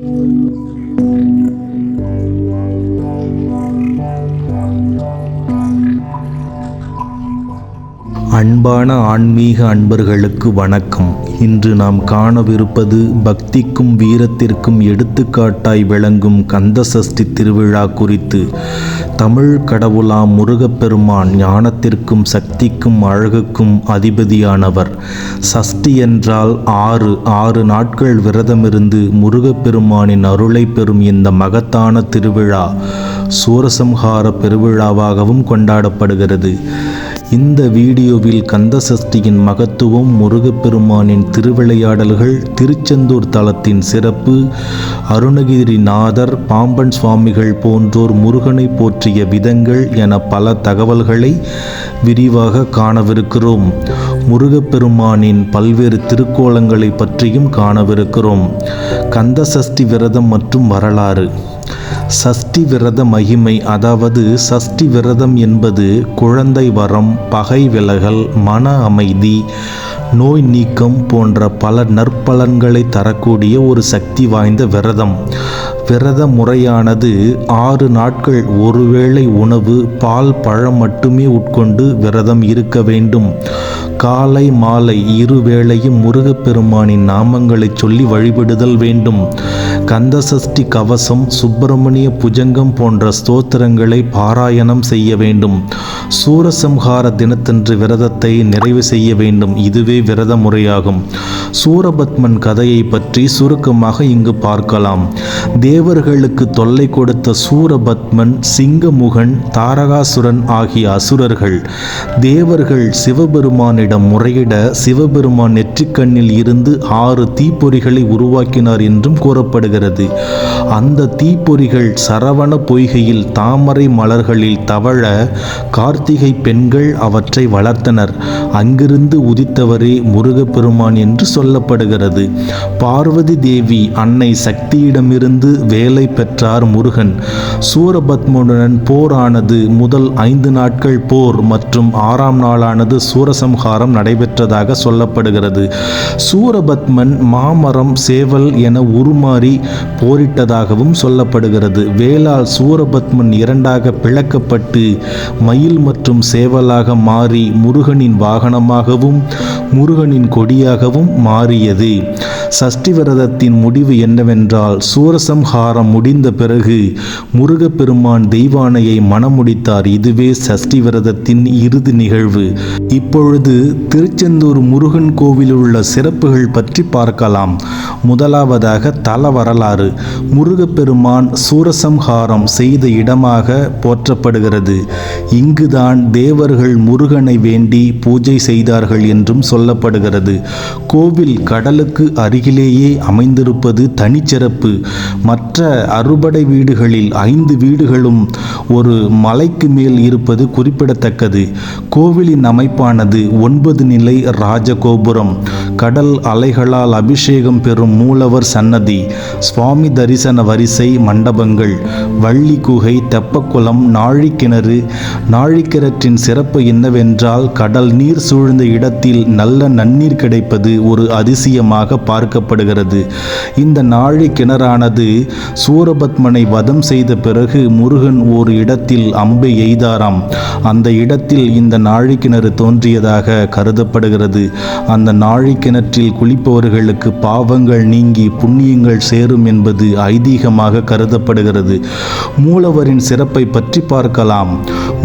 Música அன்பான ஆன்மீக அன்பர்களுக்கு வணக்கம். இன்று நாம் காணவிருப்பது பக்திக்கும் வீரத்திற்கும் எடுத்துக்காட்டாய் விளங்கும் கந்தசஷ்டி திருவிழா குறித்து. தமிழ் கடவுளாம் முருகப்பெருமான் ஞானத்திற்கும் சக்திக்கும் அழகுக்கும் அதிபதியானவர். சஷ்டி என்றால் ஆறு ஆறு நாட்கள் விரதமிருந்து முருகப்பெருமானின் அருளை பெறும் இந்த மகத்தான திருவிழா. சூரசம்ஹார பெருவிழாவாகவும் கொண்டாடப்படுகிறது. இந்த வீடியோவில் கந்தசஷ்டியின் மகத்துவம் முருகப்பெருமானின் திருவிளையாடல்கள் திருச்செந்தூர் தலத்தின் சிறப்பு அருணகிரிநாதர் பாம்பன் சுவாமிகள் போன்றோர் முருகனை போற்றிய விதங்கள் என பல தகவல்களை விரிவாக காணவிருக்கிறோம். முருகப்பெருமானின் பல்வேறு திருக்கோலங்களை பற்றியும் காணவிருக்கிறோம். கந்தசஷ்டி விரதம் மற்றும் வரலாறு. சஷ்டி விரத மகிமை அதாவது சஷ்டி விரதம் என்பது குழந்தை வரம் பகை விலகல் மன அமைதி நோய் நீக்கம் போன்ற பல நற்பலன்களை தரக்கூடிய ஒரு சக்தி வாய்ந்த விரதம். விரத முறையானது ஆறு நாட்கள் ஒருவேளை உணவு பால் பழம் மட்டுமே உட்கொண்டு விரதம் இருக்க வேண்டும். காலை மாலை இருவேளையும் முருகப்பெருமானின் நாமங்களைச் சொல்லி வழிபடுதல் வேண்டும். கந்தசஷ்டி கவசம் சுப்பிரமணிய புஜங்கம் போன்ற ஸ்தோத்திரங்களை பாராயணம் செய்ய வேண்டும். சூரசம்ஹார தினத்தன்று விரதத்தை நிறைவு செய்ய வேண்டும். இதுவே விரத முறையாகும். சூரபத்மன் கதையை பற்றி சுருக்கமாக இங்கு பார்க்கலாம். தேவர்களுக்கு தொல்லை கொடுத்த சூரபத்மன் சிங்கமுகன் தாரகாசுரன் ஆகிய அசுரர்கள் தேவர்கள் சிவபெருமானிடம் முறையிட சிவபெருமான் நெற்றிக்கண்ணில் இருந்து ஆறு தீப்பொறிகளை உருவாக்கினார் என்றும் கூறப்படுகிறது. அந்த தீப்பொறிகள் சரவண பொய்கையில் தாமரை மலர்களில் தவழ கார்த்திகை பெண்கள் அவற்றை வளர்த்தனர். அங்கிருந்து உதித்தவரே முருகப்பெருமான் என்று சொல்லப்படுகிறது. பார்வதி தேவி அன்னை சக்தியிடமிருந்து வேலை பெற்றார் முருகன். சூரபத்மனுடன் போரானது முதல் ஐந்து நாட்கள் போர் மற்றும் ஆறாம் நாளானது சூரசம்ஹாரம் நடைபெற்றதாக சொல்லப்படுகிறது. சூரபத்மன் மாமரம் சேவல் என உருமாறி போரிட்டதாகவும் சொல்லப்படுகிறது. வேளால் சூரபத்மன் இரண்டாக பிளக்கப்பட்டு மயில் மற்றும் சேவலாக மாறி முருகனின் வாகனமாகவும் முருகனின் கொடியாகவும் மாறியது. சஷ்டி விரதத்தின் முடிவு என்னவென்றால் சூரசம்ஹாரம் முடிந்த பிறகு முருகப்பெருமான் தெய்வானையை மணமுடித்தார். இதுவே சஷ்டி விரதத்தின் இறுதி நிகழ்வு. இப்பொழுது திருச்செந்தூர் முருகன் கோவிலில் உள்ள சிறப்புகள் பற்றி பார்க்கலாம். முதலாவதாக தல வரலாறு. முருகப்பெருமான் சூரசம்ஹாரம் செய்த இடமாக போற்றப்படுகிறது. இங்குதான் தேவர்கள் முருகனை வேண்டி பூஜை செய்தார்கள் என்றும் சொல்லப்படுகிறது. கோவில் கடலுக்கு அருகிலேயே அமைந்திருப்பது தனிச்சிறப்பு. மற்ற அறுபடை வீடுகளில் ஐந்து வீடுகளும் ஒரு மலைக்கு மேல் இருப்பது குறிப்பிடத்தக்கது. கோவிலின் அமைப்பானது ஒன்பது நிலை ராஜகோபுரம். கடல் அலைகளால் அபிஷேகம் பெறும் மூலவர் சன்னதி சுவாமி தரிசன வரிசை மண்டபங்கள் வள்ளி குகை தெப்பக்குளம் நாழிக்கிணறு நாழிக்கிணற்றின் சிறப்பு என்னவென்றால் கடல் நீர் சூழ்ந்த இடத்தில் நல்ல நன்னீர் கிடைப்பது ஒரு அதிசயமாக பார்க்கப்படுகிறது. இந்த நாழிக்கிணறானது சூரபத்மனை வதம் செய்த பிறகு முருகன் ஒரு இடத்தில் அம்பை எய்தாராம். அந்த இடத்தில் இந்த நாழிக்கிணறு கிணறு தோன்றியதாக கருதப்படுகிறது. அந்த நாழி கிணற்றில் குளிப்பவர்களுக்கு பாவங்கள் நீங்கி புண்ணியங்கள் சேரும் என்பது ஐதீகமாக கருதப்படுகிறது. மூலவரின் சிறப்பை பற்றி பார்க்கலாம்.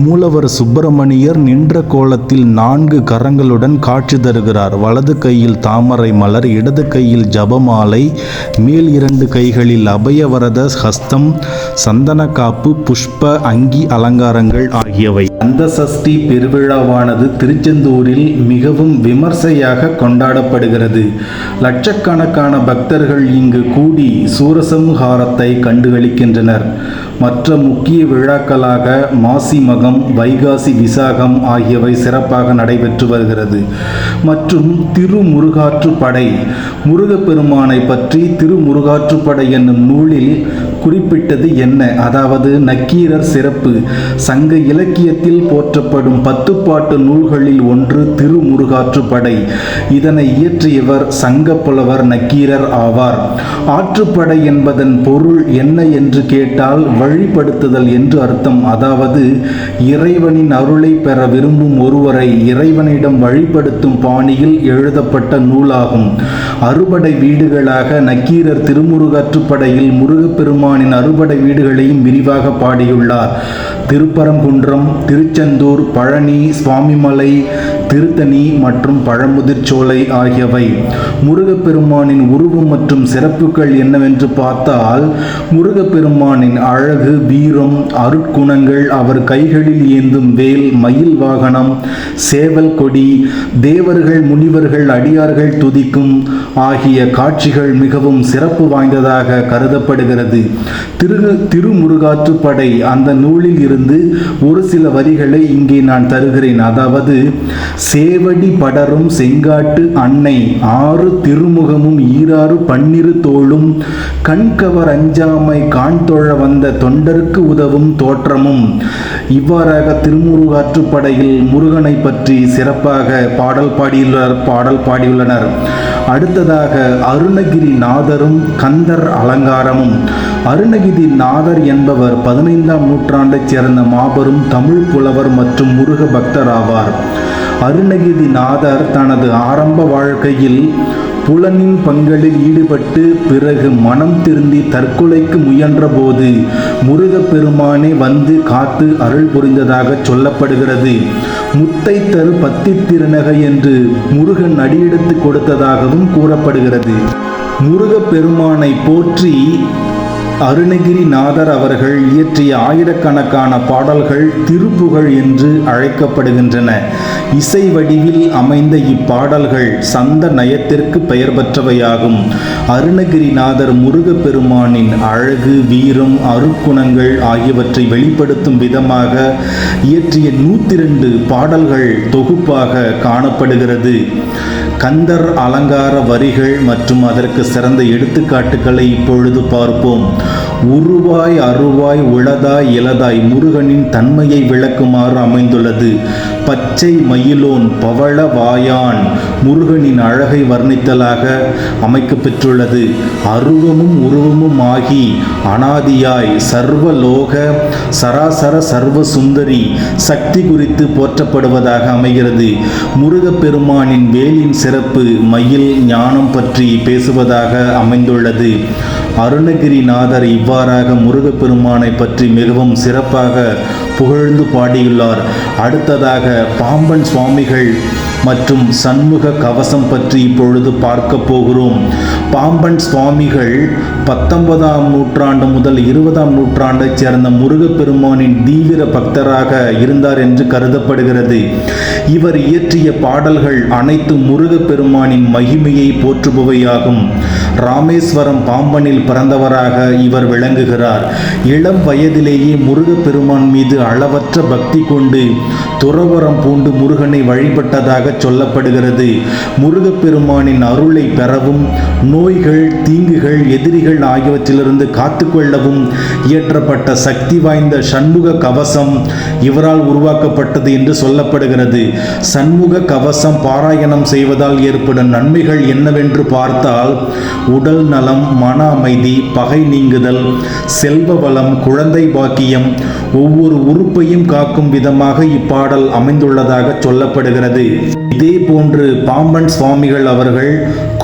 மூலவர் சுப்பிரமணியர் நின்ற கோலத்தில் நான்கு கரங்களுடன் காட்சி தருகிறார். வலது கையில் தாமரை மலர் இடது கையில் ஜபமாலை மேல் இரண்டு கைகளில் அபயவரத ஹஸ்தம் சந்தன காப்பு புஷ்ப அங்கி அலங்காரங்கள் ஆகியவை. அந்த சஷ்டி பெருவிழாவானது திருச்செந்தூரில் மிகவும் விமர்சையாக கொண்டாடப்படுகிறது. லட்சக்கணக்கான பக்தர்கள் இங்கு கூடி சூரசம்ஹாரத்தை கண்டுகளிக்கின்றனர். மற்ற முக்கிய விழாக்களாக மாசி மகம் வைகாசி விசாகம் ஆகியவை சிறப்பாக நடைபெற்று வருகிறது. மற்றும் திருமுருகாற்றுப்படை முருகப்பெருமானை பற்றி திருமுருகாற்றுப்படை என்னும் நூலில் குறிப்பிட்டது என்ன? அதாவது நக்கீரர் சிறப்பு. சங்க இலக்கியத்தில் போற்றப்படும் பத்துப்பாட்டு நூல்களில் ஒன்று திருமுருகாற்றுப்படை இதனை இயற்றியவர் சங்க புலவர் நக்கீரர் ஆவார். ஆற்றுப்படை என்பதன் பொருள் என்ன என்று கேட்டால் வழிபடுத்துதல் என்று அர்த்தம். அதாவது இறைவனின் அருளை பெற விரும்பும் ஒருவரை இறைவனிடம் வழிபடுத்தும் பாணியில் எழுதப்பட்ட நூலாகும். அறுபடை வீடுகளாக நக்கீரர் திருமுருகாற்றுப்படையில் பெருமானின் அறுபடை வீடுகளையும் விரிவாக பாடியுள்ளார். திருப்பரங்குன்றம் திருச்செந்தூர் பழனி சுவாமிமலை திருத்தணி மற்றும் பழமுதிர்ச்சோலை ஆகியவை. முருகப்பெருமானின் உருவம் மற்றும் சிறப்புகள் என்னவென்று பார்த்தால் முருகப்பெருமானின் அழகு வீரம் அருட்குணங்கள் அவர் கைகளில் ஏந்தும் வேல் மயில் வாகனம் சேவல் கொடி தேவர்கள் முனிவர்கள் அடியார்கள் துதிக்கும் ஆகிய காட்சிகள் மிகவும் சிறப்பு வாய்ந்ததாக கருதப்படுகிறது. திரு திருமுருகாற்றுப்படை அந்த நூலில் இருந்து ஒரு சில வரிகளை இங்கே நான் தருகிறேன். அதாவது சேவடி படரும் செங்காட்டு அன்னை ஆறு திருமுகமும் ஈராறு பன்னிரு தோளும். கண்கவர் அஞ்சாமை காண்தொழ வந்த தொண்டருக்கு உதவும் தோற்றமும். இவ்வாறாக திருமுருகாற்றுப்படையில் முருகனை பற்றி சிறப்பாக பாடல் பாடியுள்ளார் பாடல் பாடியுள்ளனர். அடுத்ததாக அருணகிரி நாதரும் கந்தர் அலங்காரமும். அருணகிரி நாதர் என்பவர் பதினைந்தாம் நூற்றாண்டைச் சேர்ந்த மாபெரும் தமிழ் புலவர் மற்றும் முருக பக்தர் ஆவார். அருணகிரிநாதர் தனது ஆரம்ப வாழ்க்கையில் புலனின் பங்களில் ஈடுபட்டு பிறகு மனம் திருந்தி தற்கொலைக்கு முயன்றபோது முருகப்பெருமானே வந்து காத்து அருள் புரிந்ததாக சொல்லப்படுகிறது. முத்தை தரு பத்தி திருநகை என்று முருகன் அடியெடுத்து கொடுத்ததாகவும் கூறப்படுகிறது. முருகப்பெருமானை போற்றி அருணகிரிநாதர் அவர்கள் இயற்றிய ஆயிரக்கணக்கான பாடல்கள் திருப்புகழ் என்று அழைக்கப்படுகின்றன. இசை வடிவில் அமைந்த இப்பாடல்கள் சந்த நயத்திற்கு பெயர் பெற்றவையாகும். அருணகிரிநாதர் முருகப்பெருமானின் அழகு வீரம் அருக்குணங்கள் ஆகியவற்றை வெளிப்படுத்தும் விதமாக இயற்றிய நூத்தி ரெண்டு பாடல்கள் தொகுப்பாக காணப்படுகிறது. கந்தர் அலங்கார வரிகள் மற்றும் அதற்கு சிறந்த எடுத்துக்காட்டுகளை இப்பொழுது பார்ப்போம். உருவாய் அருவாய் உளதாய் இலதாய் முருகனின் தன்மையை விளக்குமாறு அமைந்துள்ளது. பச்சை மயிலோன் பவள வாயான் முருகனின் அழகை வர்ணித்தலாக அமைக்கப்பெற்றுள்ளது அருவமும் உருவமும் ஆகி அனாதியாய் சர்வலோக சராசர சர்வ சுந்தரி சக்தி குறித்து போற்றப்படுவதாக அமைகிறது. முருகப்பெருமானின் வேலின் சிறப்பு மயில் ஞானம் பற்றி பேசுவதாக அமைந்துள்ளது. அருணகிரிநாதர் இவ்வாறாக முருகப்பெருமானை பற்றி மிகவும் சிறப்பாக புகழ்ந்து பாடியுள்ளார். அடுத்ததாக பாம்பன் சுவாமிகள் மற்றும் சண்முக கவசம் பற்றி இப்பொழுது பார்க்க போகிறோம். பாம்பன் சுவாமிகள் பத்தொன்பதாம் நூற்றாண்டு முதல் இருபதாம் நூற்றாண்டைச் சேர்ந்த முருகப்பெருமானின் தீவிர பக்தராக இருந்தார் என்று கருதப்படுகிறது. இவர் இயற்றிய பாடல்கள் அனைத்தும் முருகப்பெருமானின் மகிமையை போற்றுபவையாகும். ராமேஸ்வரம் பாம்பனில் பிறந்தவராக இவர் விளங்குகிறார். இளம் வயதிலேயே முருகப்பெருமான் மீது அளவற்ற பக்தி கொண்டு துறவரம் பூண்டு முருகனை வழிபட்டதாக சொல்லப்படுகிறது. முருகப்பெருமானின் அருளை பெறவும் நோய்கள் தீங்குகள் எதிரிகள் ஆகியவற்றிலிருந்து காத்துக்கொள்ளவும் இயற்றப்பட்ட சக்தி வாய்ந்த சண்முக கவசம் இவரால் உருவாக்கப்பட்டது என்று சொல்லப்படுகிறது. சண்முக கவசம் பாராயணம் செய்வதால் ஏற்படும் நன்மைகள் என்னவென்று பார்த்தால் உடல் நலம் மன அமைதி பகை நீங்குதல் செல்வ வளம் குழந்தை பாக்கியம் ஒவ்வொரு உறுப்பையும் காக்கும் விதமாக இப்பாடல் அமைந்துள்ளதாக சொல்லப்படுகிறது. இதே போன்று பாம்பன் சுவாமிகள் அவர்கள்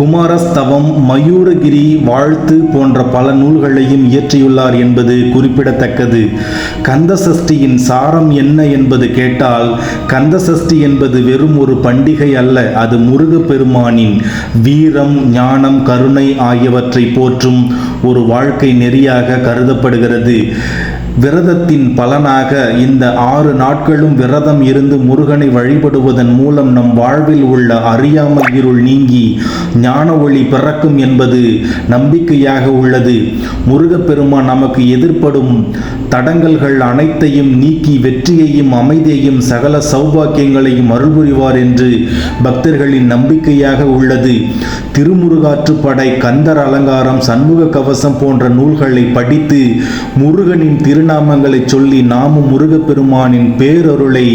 குமாரஸ்தவம் மயூரகிரி வாழ்த்து போன்ற பல நூல்களையும் இயற்றியுள்ளார் என்பது குறிப்பிடத்தக்கது. கந்த சஷ்டியின் சாரம் என்ன என்பது கேட்டால் கந்த சஷ்டி என்பது வெறும் ஒரு பண்டிகை அல்ல அது முருகப்பெருமானின் வீரம் ஞானம் கருணை ஆகியவற்றை போற்றும் ஒரு வாழ்க்கை நெறியாக கருதப்படுகிறது. விரதத்தின் பலனாக இந்த ஆறு நாட்களும் விரதம் இருந்து முருகனை வழிபடுவதன் மூலம் நம் வாழ்வில் உள்ள அறியாமை இருள் நீங்கி ஞான ஒளி பிறக்கும் என்பது நம்பிக்கையாக உள்ளது. முருகப்பெருமான் நமக்கு எதிர்ப்படும் தடங்கல்கள் அனைத்தையும் நீக்கி வெற்றியையும் அமைதியையும் சகல சௌபாக்கியங்களையும் அருள் புரிவார் என்று பக்தர்களின் நம்பிக்கையாக உள்ளது. திருமுருகாற்றுப்படை கந்தர் அலங்காரம் சண்முக கவசம் போன்ற நூல்களை படித்து முருகனின் திருநாமங்களை சொல்லி நாமும் முருகப்பெருமானின் பேரருளை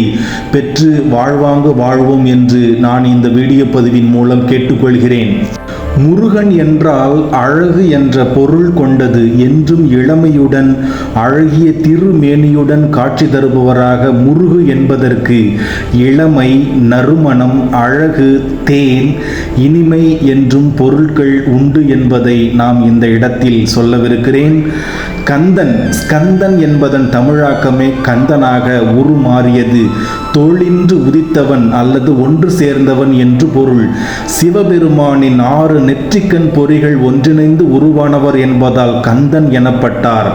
பெற்று வாழ்வாங்கு வாழ்வோம் என்று நான் இந்த வீடியோ பதிவின் மூலம் கேட்டுக்கொள்கிறேன். முருகன் என்றால் அழகு என்ற பொருள் கொண்டது என்றும் இளமையுடன் அழகிய திருமேனியுடன் காட்சி தருபவராக முருகு என்பதற்கு இளமை நறுமணம் அழகு தேன் இனிமை என்றும் பொருட்கள் உண்டு என்பதை நாம் இந்த இடத்தில் சொல்லவிருக்கிறேன். கந்தன். ஸ்கந்தன் என்பதன் தமிழாக்கமே கந்தனாக உருமாறியது. தோளின்று உதித்தவன் அல்லது ஒன்று சேர்ந்தவன் என்று பொருள். சிவபெருமானின் ஆறு நெற்றிக்கண் பொறிகள் ஒன்றிணைந்து உருவானவர் என்பதால் கந்தன் எனப்பட்டார்.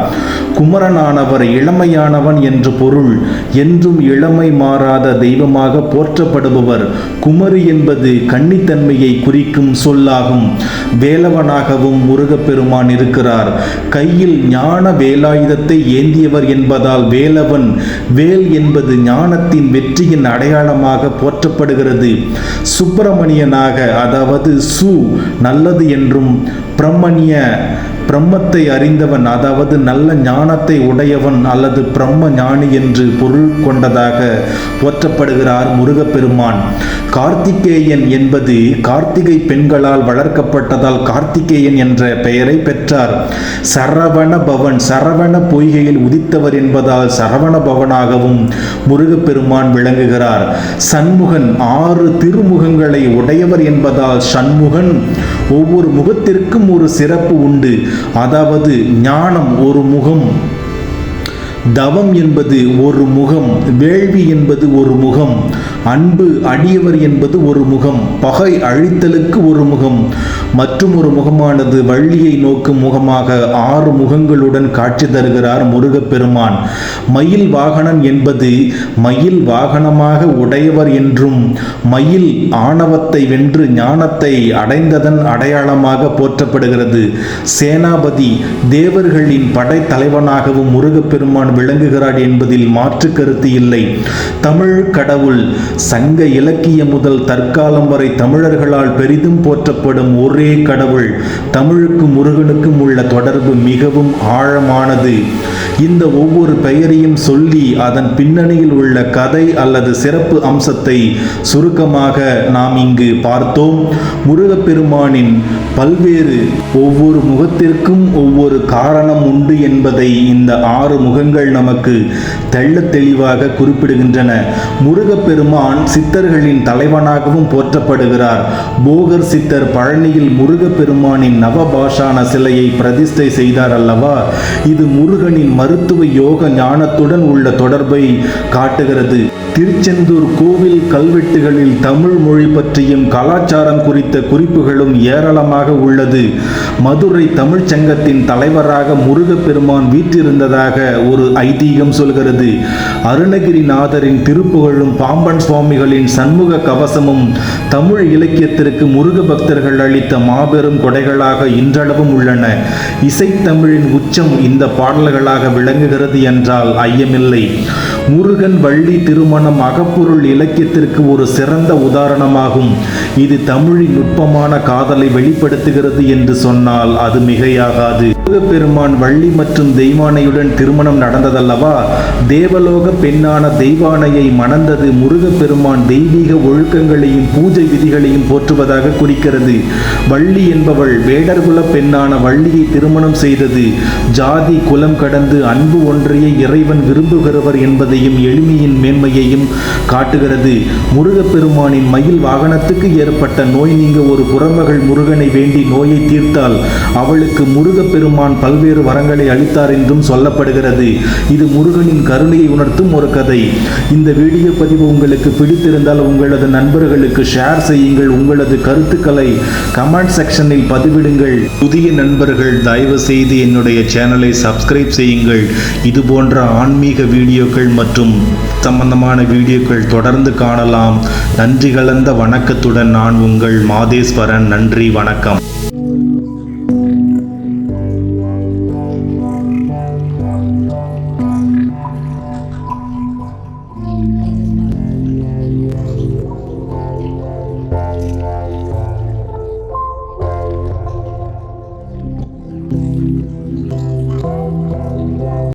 குமரனானவர் இளமையானவன் என்று பொருள். என்றும் இளமை மாறாத தெய்வமாக போற்றப்படுபவர். குமரி என்பது கன்னித்தன்மையை குறிக்கும் சொல்லாகும். வேலவனாகவும் முருகப்பெருமான் இருக்கிறார். கையில் ஞான வேலாயுதத்தை ஏந்தியவர் என்பதால் வேலவன் வேல் என்பது ஞானத்தின் வெற்றியின் அடையாளமாக போற்றப்படுகிறது. சுப்பிரமணியனாக அதாவது சு நல்லது என்றும் பிரம்மணிய பிரம்மத்தை அறிந்தவன் அதாவது நல்ல ஞானத்தை உடையவன் அல்லது பிரம்ம ஞானி என்று பொருள் கொண்டதாக போற்றப்படுகிறார் முருகப்பெருமான். கார்த்திகேயன் என்பது கார்த்திகை பெண்களால் வளர்க்கப்பட்டதால் கார்த்திகேயன் என்ற பெயரை பெற்றார். சரவண பவன் சரவண பொய்கையில் உதித்தவர் என்பதால் சரவண பவனாகவும் முருகப்பெருமான் விளங்குகிறார். சண்முகன் ஆறு திருமுகங்களை உடையவர் என்பதால் சண்முகன் ஒவ்வொரு முகத்திற்கும் ஒரு சிறப்பு உண்டு. அதாவது ஞானம் ஒரு முகம் தவம் என்பது ஒரு முகம் வேள்வி என்பது ஒரு முகம் அன்பு அடியவர் என்பது ஒரு முகம் பகை அழித்தலுக்கு ஒரு முகம் மற்றும் ஒரு முகமானது வள்ளியை நோக்கும் முகமாக ஆறு முகங்களுடன் காட்சி தருகிறார் முருகப்பெருமான். மயில் வாகனம் என்பது மயில் வாகனமாக உடையவர் என்றும் மயில் ஆணவத்தை வென்று ஞானத்தை அடைந்ததன் அடையாளமாக போற்றப்படுகிறது. சேனாபதி தேவர்களின் படைத்தலைவனாகவும் முருகப்பெருமான் விளங்குகிறார் என்பதில் மாற்று கருத்து இல்லை. தமிழ் கடவுள் சங்க இலக்கியம் முதல் தற்காலம் வரை தமிழர்களால் பெரிதும் போற்றப்படும் ஒரே கடவுள். தமிழுக்கும் முருகனுக்கும் உள்ள தொடர்பு மிகவும் ஆழமானது. இந்த ஒவ்வொரு பெயரையும் சொல்லி அதன் பின்னணியில் உள்ள கதை அல்லது சிறப்பு அம்சத்தை சுருக்கமாக நாம் இங்கு பார்த்தோம். முருகப்பெருமானின் பல்வேறு ஒவ்வொரு முகத்திற்கும் ஒவ்வொரு காரணம் உண்டு என்பதை இந்த ஆறு முகங்கள் நமக்கு தெள்ள தெளிவாக குறிப்பிடுகின்றன. முருகப்பெருமான் சித்தர்களின் தலைவனாகவும் போற்றப்படுகிறார். போகர் சித்தர் பழனியில் முருகப்பெருமானின் நவபாஷான சிலையை பிரதிஷ்டை செய்தார் அல்லவா? இது முருகனின் மருத்துவ யோக ஞானத்துடன் உள்ள தொடர்பை காட்டுகிறது. திருச்செந்தூர் கோவில் கல்வெட்டுகளில் தமிழ் மொழி பற்றியும் கலாச்சாரம் குறித்த குறிப்புகளும் ஏராளமாக உள்ளது. மதுரை தமிழ்ச் சங்கத்தின் தலைவராக முருகப்பெருமான் வீற்றிருந்ததாக ஒரு ஐதீகம் சொல்கிறது. அருணகிரிநாதரின் திருப்புகழும் பாம்பன் சுவாமிகளின் சண்முக கவசமும் தமிழ் இலக்கியத்திற்கு முருக பக்தர்கள் அளித்த மாபெரும் கொடைகளாக இன்றளவும் உள்ளன. இசைத்தமிழின் உச்சம் இந்த பாடல்களாக விளங்குகிறது என்றால் ஐயமில்லை. முருகன் வள்ளி திருமணம் அகப்பொருள் இலக்கியத்திற்கு ஒரு சிறந்த உதாரணமாகும். இது தமிழின் நுட்பமான காதலை வெளிப்படுத்துகிறது என்று சொன்னால் அது மிகையாகாது. முருகப்பெருமான் வள்ளி மற்றும் தெய்வானையுடன் திருமணம் நடந்ததல்லவா? தேவலோக பெண்ணான தெய்வானையை மணந்தது முருகப்பெருமான் தெய்வீக ஒழுக்கங்களையும் பூஜை விதிகளையும் போற்றுவதாக குறிக்கிறது. வள்ளி என்பவள் வேடர்குல பெண்ணான வள்ளியை திருமணம் செய்தது. ஜாதி குலம் கடந்து அன்பு ஒன்றையே இறைவன் விரும்புகிறவர் என்பதை மேன்மையையும் எளிமையின் மேன்மையையும் காட்டுகிறது. முருகப்பெருமானின் மயில் வாகனத்துக்கு ஏற்பட்ட நோய் நீங்க ஒரு புறமகள் முருகனை வேண்டி நோயை தீர்த்தால் அவளுக்கு முருகப்பெருமான் பல்வேறு வரங்களை அளித்தார் என்றும் சொல்லப்படுகிறது. இது முருகனின் கருணையை உணர்த்தும் ஒரு கதை. இந்த வீடியோ பதிவு உங்களுக்கு பிடித்திருந்தால் உங்களது நண்பர்களுக்கு ஷேர் செய்யுங்கள். உங்களது கருத்துக்களை கமெண்ட் செக்ஷனில் பதிவிடுங்கள். புதிய நண்பர்கள் தயவு செய்து என்னுடைய சேனலை சப்ஸ்கிரைப் செய்யுங்கள். இது போன்ற ஆன்மீக வீடியோக்கள் மற்றும் சம்பந்தமான வீடியோக்கள் தொடர்ந்து காணலாம். நன்றி கலந்த வணக்கத்துடன் நான் உங்கள் மாதேஸ்வரன். நன்றி வணக்கம்.